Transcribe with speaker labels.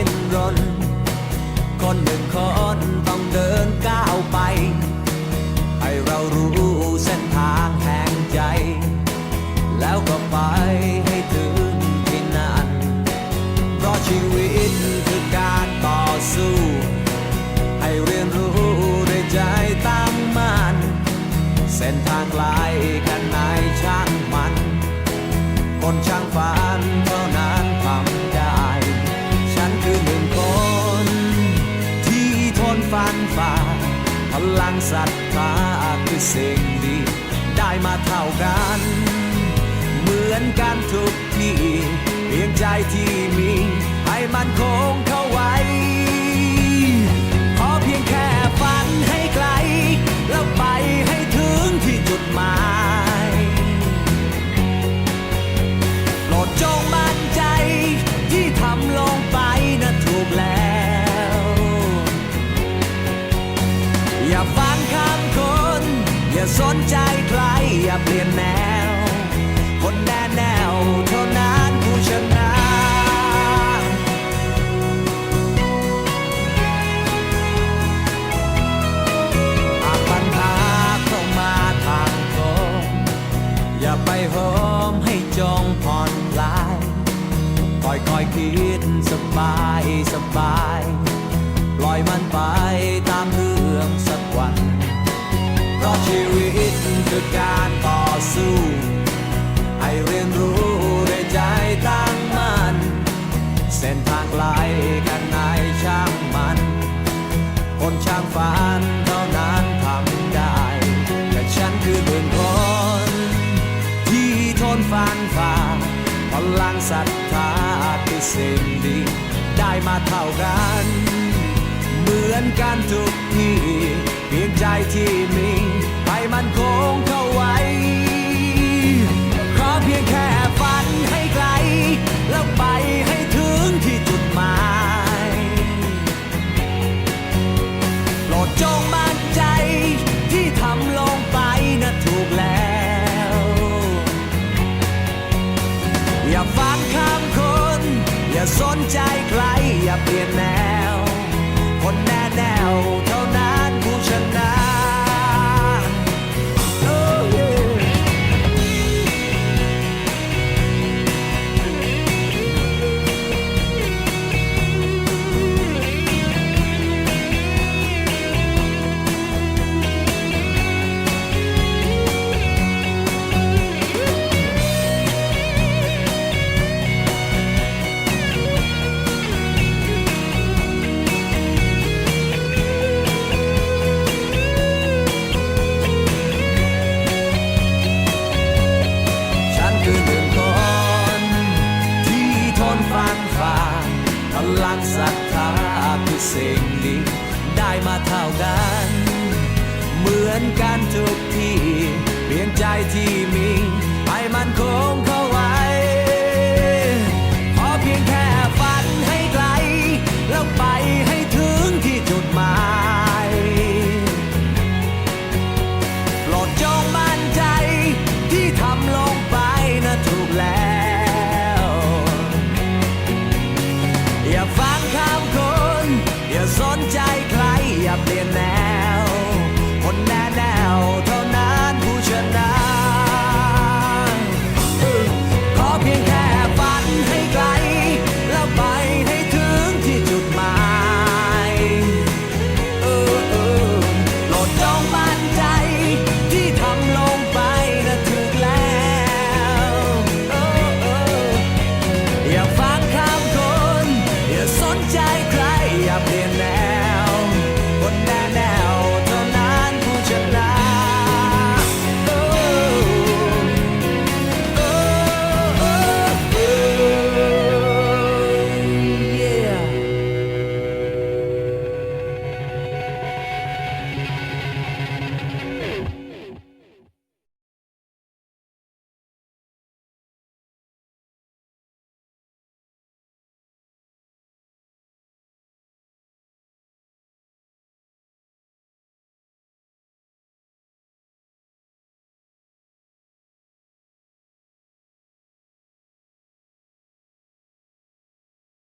Speaker 1: ินรน คนหนึ่งคนต้องเดินก้าวไป ให้เรารู้เส้นทางแห่งใจ แล้วก็ไป ฟันฝ่า พลังศรัทธาคือสิ่งดี ได้มาเท่ากัน เหมือนกันทุกที่เพียงใจที่มี ให้มันคงเข้าไว้ คิดสบายสบายปล่อยมันไปตามเรื่องสักวัน เพราะชีวิตคือการต่อสู้ ให้เรียนรู้ด้วยใจตั้งมั่นเส้นทางไกลแค่ไหนช่างมัน คนช่างฝันเท่านั้นทำได้ แต่ฉันคือหนึ่งคน ที่ทนฟันฝ่าพลังศรัทธา สิ่งดี ได้มาเท่ากัน เหมือนกันทุกที่เพียงใจที่มีให้มันคงเข้าไว้ เปลี่ยนแนว คนแน่แน ลังศรัทธาคือสิ่งดีได้มาเท่ากัน เหมือนกันทุกที่เพียงใจที่มีให้มันคงเขา